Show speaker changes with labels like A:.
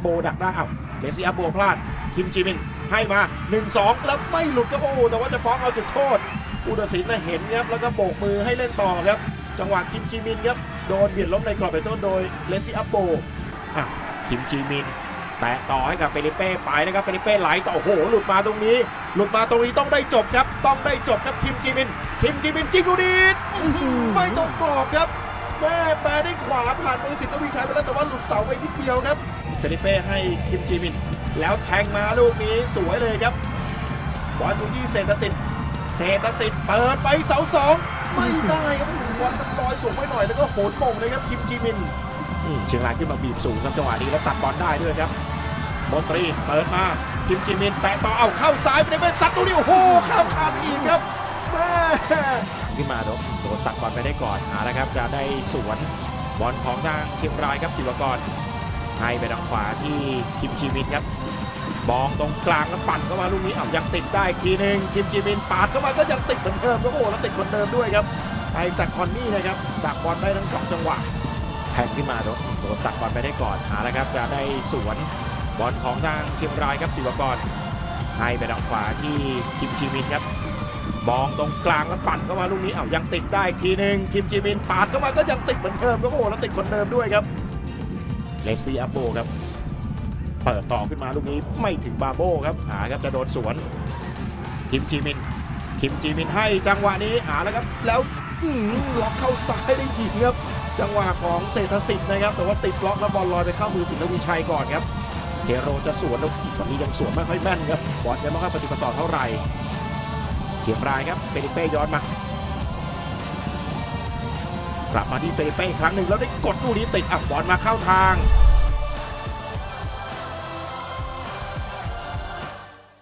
A: โบดักได้อ้าวเลซี่อัพโบพลาด คิมจีมินให้มา 1-2 แล้วไม่หลุดครับโอ้ แต่ว่าจะฟ้องเอาจุดโทษผู้ตัดสินนะเห็นครับแล้วก็โบกมือให้เล่นต่อครับ จังหวะคิมจีมินครับโดนเบียดล้มในกรอบเป็นต้นโดยเลซี่อัพโบอะคิมจีมินแตะต่อให้กับเฟลิเป้ไปนะครับเฟลิเป้ไหลต่อโอ้โหหลุดมาตรงนี้ หลุดมาตรงนี้ต้องได้จบครับ ต้องได้จบครับคิมจีมินคิมจีมินจิงลูดีดไม่ต้องกรอบครับ แม่แปรได้ขวาผ่านมือสิทธิ์ทวีชัยไปแล้วแต่ว่าหลุดเสาไปนิดเดียวครับเฟลิเป้ให้คิมจีมิน แล้วแทงมาลูกนี้สวยเลยครับบอลทูที่เศรษฐศิษย์เศรษฐศิษย์เปิดไปเสาสองไม่ได้ครับโอ้โหบอลมันลอยสูงไปหน่อยแล้วก็โหนมงเลยครับคิมจีมินอืมเชียงรายขึ้นมาบีบสูงครับจังหวะนี้แล้วตัดบอลได้ด้วยครับมนตรีเปิดมาคิมจิมินแตะต่อเอาเข้าซ้ายไปในเป็นซัดตรงนี้โอ้โหข้ามขาดอีกครับ แม่ขึ้นมาโดนโดนตัดบอลไปได้ก่อนเอาละครับ จะได้สวนบอลของทางเชียงรายครับศิวกรให้ไปทางขวาที่คิมจิมินครับบองตรงกลางแล้วปั่นเข้ามาลูกนี้เอายังติดได้อีกทีหนึงคิมจิมินปาดเข้ามาก็ยังติดเหมือนเดิมครับโอ้โหแล้วติดคนเดิมด้วยครับไอแซคคอนนี่นะครับดักบอลได้ทั้งสองจังหวะแทงขึ้นมาโดนโดนตัดบอลไปได้ก่อนหาแล้วครับ จะได้สวนบอลของทางเชียงรายครับศิวกรให้ไปทางขวาที่คิมจิมินครับ บองตรงกลางแล้วปั่นเข้ามาลูกนี้เอายังติดได้ทีหนึ่งคิมจิมินปาดเข้ามาก็ยังติดเหมือนเดิมครับโอ้โหแล้วติดคนเดิมด้วยครับเลสลี่อัปโบครับเปิดต่อขึ้นมาลูกนี้ไม่ถึงบาโบครับหาครับจะโดนสวนคิมจิมินคิมจิมินให้จังหวะนี้หาแล้วครับแล้วล็อกเข้าซ้ายได้ยิงครับจังหวะของเศรษฐศิษย์นะครับ แต่ว่าติดล็อกแล้วบอลลอยไปเข้ามือสินทวีชัยก่อนครับเฮโรจะสวนแล้วตอนนี้ยังสวนไม่ค่อยแม่นครับบอลยังไม่ค่อยปฏิบัติต่อเท่าไหร่ เชียงรายครับเฟลิเป้ย้อนมากลับมาที่เฟลิเป้อีกครั้งหนึ่งแล้วได้กดลูกนี้ติดอะบอลมาเข้าทาง